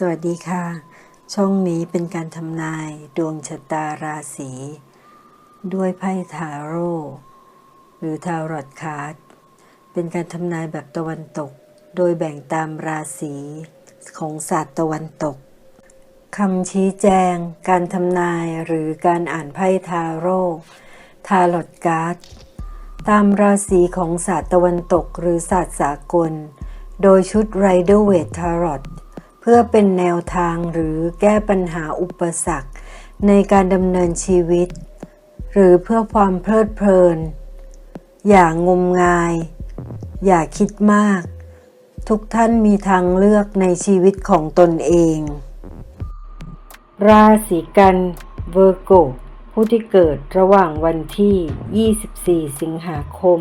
สวัสดีค่ะ ช่องนี้เป็นการทำนายดวงชะตาราศี ด้วยไพ่ทาโร่หรือทารอตคาร์ดเป็นการทำนายแบบตะวันตก โดยแบ่งตามราศีของศาสตร์ตะวันตกคำชี้แจง การทำนายหรือการอ่านไพ่ทาโร่ทารอตการ์ดตามราศีของศาสตร์ตะวันตกหรือศาสตร์สากล โดยชุดไรเดอร์เวททารอต พื่อเป็นแนวทางหรือแก้ปัญหาอุปสรรค ในการดำเนินชีวิต หรือเพื่อความเพลิดเพลิน อย่างงมงาย อย่าคิดมาก ทุกท่านมีทางเลือกในชีวิตของตนเอง ราศีกันเวอร์โกผู้ที่เกิดระหว่างวันที่ 24 สิงหาคม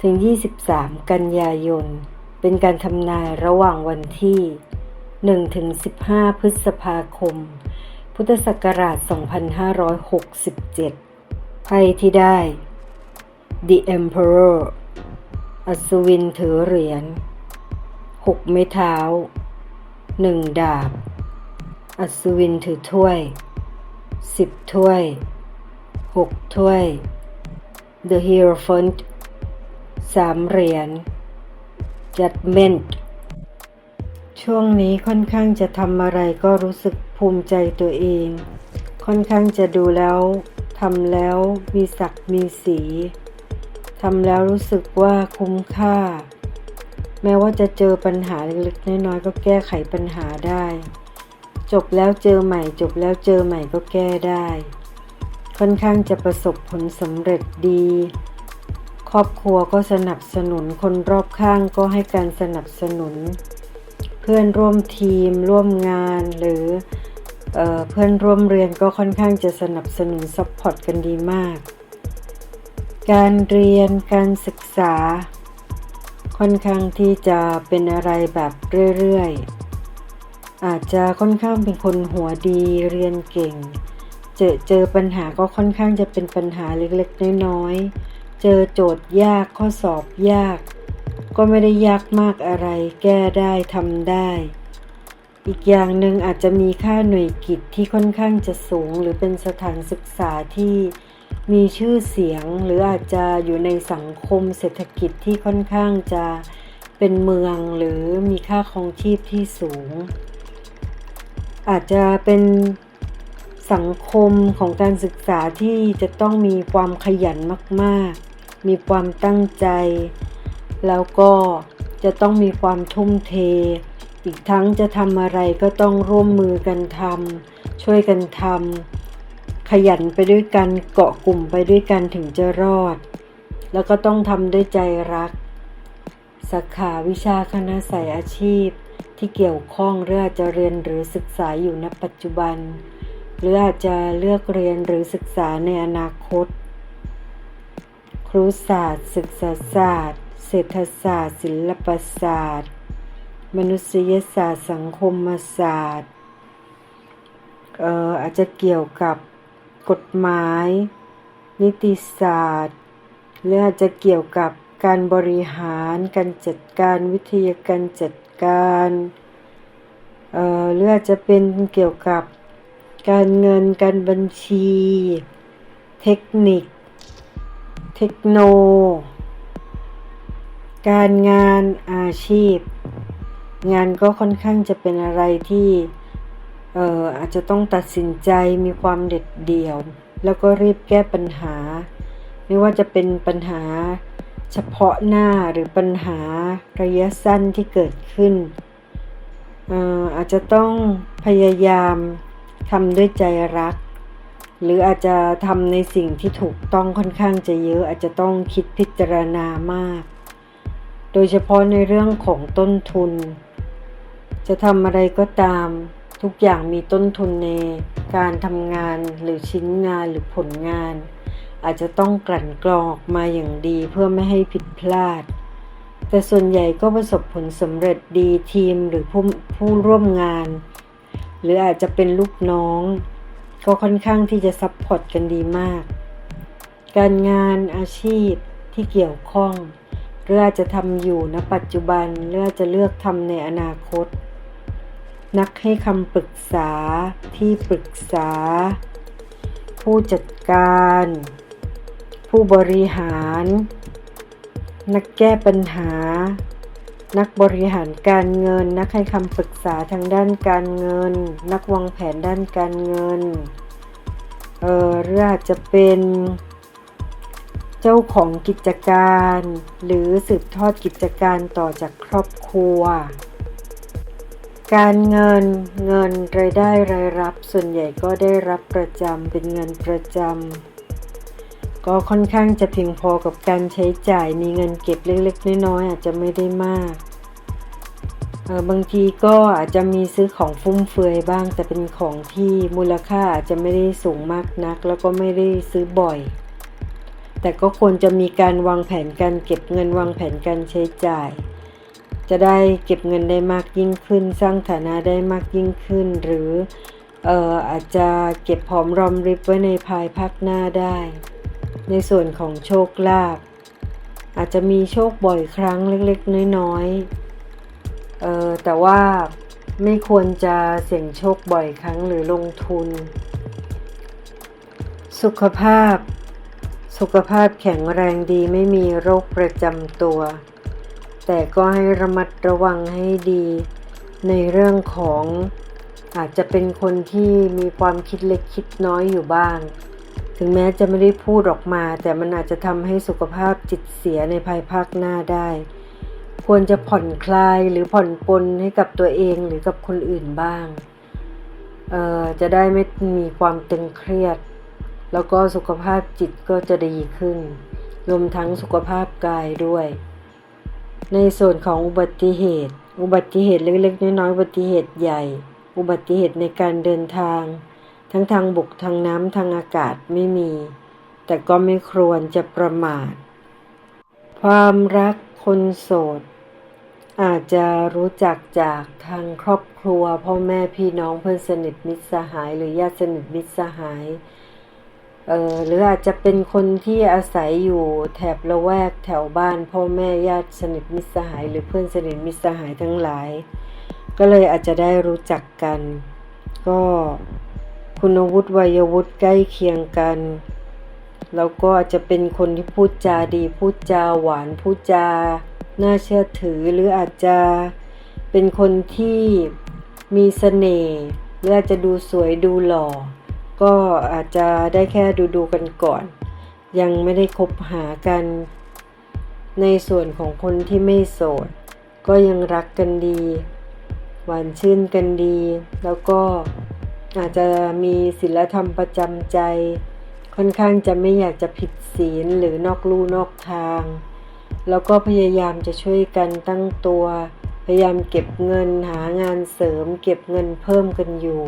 ถึง 23 กันยายน เป็นการทำนายระหว่างวันที่ 1ถึง15 พฤษภาคม พุทธศักราช 2567 ไพ่ที่ได้ The Emperor อัศวินถือเหรียญ 6 ไม้เท้า 1 ดาบ อัศวินถือถ้วย 10 ถ้วย 6 ถ้วย The Hierophant 3 เหรียญ Judgment ช่วงนี้ค่อนข้างจะทำอะไรก็รู้สึกภูมิใจตัวเอง ค่อนข้างจะดูแล้วทำแล้วมีศักดิ์มีสีทำแล้วรู้สึกว่าคุ้มค่า แม้ว่าจะเจอปัญหาเล็กๆน้อยๆก็แก้ไขปัญหาได้ จบแล้วเจอใหม่ จบแล้วเจอใหม่ก็แก้ได้ ค่อนข้างจะประสบผลสำเร็จดี ครอบครัวก็สนับสนุนคนรอบข้างก็ให้การสนับสนุน พื่อนร่วมทีมร่วมงานหรือเออเพื่อนร่วมเรียนก็ค่อนข้างจะสนับสนุนซัพพอร์ตกันดีมาก การเรียนการศึกษา ค่อนข้างที่จะเป็นอะไรแบบเรื่อยๆ อาจจะค่อนข้างเป็นคนหัวดีเรียนเก่ง เจอเจอปัญหาก็ค่อนข้างจะเป็นปัญหาเล็กๆ น้อยๆ เจอโจทย์ยากข้อสอบยาก ก็ไม่ได้ยากมากอะไร แก้ได้ทำได้ อีกอย่างหนึ่งอาจจะมีค่าหน่วยกิจที่ค่อนข้างจะสูง หรือเป็นสถานศึกษาที่มีชื่อเสียง หรืออาจจะอยู่ในสังคมเศรษฐกิจที่ค่อนข้างจะเป็นเมืองหรือมีค่าครองชีพที่สูง อาจจะเป็นสังคมของการศึกษาที่จะต้องมีความขยันมาก ๆ มีความตั้งใจ แล้วก็จะต้องมีความทุ่มเท อีกทั้งจะทำอะไรก็ต้องร่วมมือกันทำช่วยกันทำขยันไปด้วยกันเกาะกลุ่มไปด้วยกันถึงจะรอด แล้วก็ต้องทำด้วยใจรักสาขาวิชาคณะสายอาชีพ ที่เกี่ยวข้องหรืออาจจะเรียนหรือศึกษาอยู่ณปัจจุบัน หรืออาจจะเลือกเรียนหรือศึกษาในอนาคต ครุศาสตร์ ศึกษาศาสตร์ เศรษฐศาสตร์ ศิลปศาสตร์ มนุษยศาสตร์ สังคมศาสตร์เอ่ออาจจะเกี่ยวกับกฎหมาย นิติศาสตร์ หรืออาจจะเกี่ยวกับการบริหารการจัดการวิทยาการจัดการเอ่อหรืออาจจะเป็นเกี่ยวกับการเงินการบัญชี เทคนิค เทคโน การงานอาชีพ งานก็ค่อนข้างจะเป็นอะไรที่เอ่ออาจจะต้องตัดสินใจมีความเด็ดเดี่ยว แล้วก็รีบแก้ปัญหา ไม่ว่าจะเป็นปัญหาเฉพาะหน้าหรือปัญหาระยะสั้นที่เกิดขึ้นเอ่ออาจจะต้องพยายามทำด้วยใจรัก หรืออาจจะทำในสิ่งที่ถูกต้องค่อนข้างจะเยอะอาจจะต้องคิดพิจารณามาก โดยเฉพาะในเรื่องของต้นทุน จะทำอะไรก็ตาม ทุกอย่างมีต้นทุนในการทำงานหรือชิ้นงานหรือผลงาน อาจจะต้องกลั่นกรองออกมาอย่างดีเพื่อไม่ให้ผิดพลาด แต่ส่วนใหญ่ก็ประสบผลสำเร็จดีทีมหรือผู้ผู้ร่วมงาน หรืออาจจะเป็นลูกน้อง ก็ค่อนข้างที่จะซัพพอร์ตกันดีมาก การงานอาชีพที่เกี่ยวข้อง หรืออาจะทำอยู่ณปัจจุบันหรืออาจะเลือกทำในอนาคต นักให้คำปรึกษาที่ปรึกษา ผู้จัดการ ผู้บริหาร นักแก้ปัญหา นักบริหารการเงิน นักให้คำปรึกษาทางด้านการเงิน นักวางแผนด้านการเงิน เออหรืออาจะเป็น จ้าของกิจการ หรือสืบทอดกิจการต่อจากครอบครัว การเงินเงินรายได้รายรับส่วนใหญ่ก็ได้รับประจำเป็นเงินประจำก็ค่อนข้างจะเพียงพอกับการใช้จ่ายมีเงินเก็บเล็กๆน้อยๆอาจจะไม่ได้มากเออบางทีก็อาจจะมีซื้อของฟุ่มเฟือยบ้างแต่เป็นของที่มูลค่าอาจจะไม่ได้สูงมากนัก แล้วก็ไม่ได้ซื้อบ่อย แต่ก็ควรจะมีการวางแผนการเก็บเงินวางแผนการใช้จ่าย จะได้เก็บเงินได้มากยิ่งขึ้น สร้างฐานะได้มากยิ่งขึ้น หรือเอ่ออาจจะเก็บหอมรอมริบไว้ในภายภาคหน้าได้ ในส่วนของโชคลาภอาจจะมีโชคบ่อยครั้งเล็กๆ น้อยๆเอ่อแต่ว่าไม่ควรจะเสี่ยงโชคบ่อยครั้งหรือลงทุน สุขภาพ สุขภาพแข็งแรงดีไม่มีโรคประจำตัว แต่ก็ให้ระมัดระวังให้ดี ในเรื่องของอาจจะเป็นคนที่มีความคิดเล็กคิดน้อยอยู่บ้าง ถึงแม้จะไม่ได้พูดออกมา แต่มันอาจจะทำให้สุขภาพจิตเสียในภายภาคหน้าได้ ควรจะผ่อนคลายหรือผ่อนปลนให้กับตัวเองหรือกับคนอื่นบ้างเอ่อจะได้ไม่มีความตึงเครียด แล้วก็สุขภาพจิตก็จะดีขึ้น รวมทั้งสุขภาพกายด้วย ในส่วนของอุบัติเหตุ อุบัติเหตุเล็กๆ น้อยๆ อุบัติเหตุใหญ่ อุบัติเหตุในการเดินทาง ทั้งทางบกทางน้ำทางอากาศไม่มี แต่ก็ไม่ควรจะประมาท ความรักคนโสด อาจจะรู้จักจากทางครอบครัวพ่อแม่พี่น้องเพื่อนสนิทมิตรสหาย หรือญาติสนิทมิตรสหาย เออหรืออาจจะเป็นคนที่อาศัยอยู่แถบละแวกแถวบ้าน พ่อแม่ญาติสนิทมิตรสหาย หรือเพื่อนสนิทมิตรสหายทั้งหลาย ก็เลยอาจจะได้รู้จักกัน ก็คุณวุฒิวัยวุฒิใกล้เคียงกัน แล้วก็อาจจะเป็นคนที่พูดจาดี พูดจาหวานพูดจาน่าเชื่อถือหรืออาจจะเป็นคนที่มีเสน่ห์หรืออาจจะดูสวยดูหล่อ ก็อาจจะได้แค่ดูดูกันก่อน ยังไม่ได้คบหากัน ในส่วนของคนที่ไม่โสด ก็ยังรักกันดี หวานชื่นกันดี แล้วก็อาจจะมีศีลธรรมประจำใจ ค่อนข้างจะไม่อยากจะผิดศีลหรือนอกลู่นอกทาง แล้วก็พยายามจะช่วยกันตั้งตัว พยายามเก็บเงินหางานเสริม เก็บเงินเพิ่มกันอยู่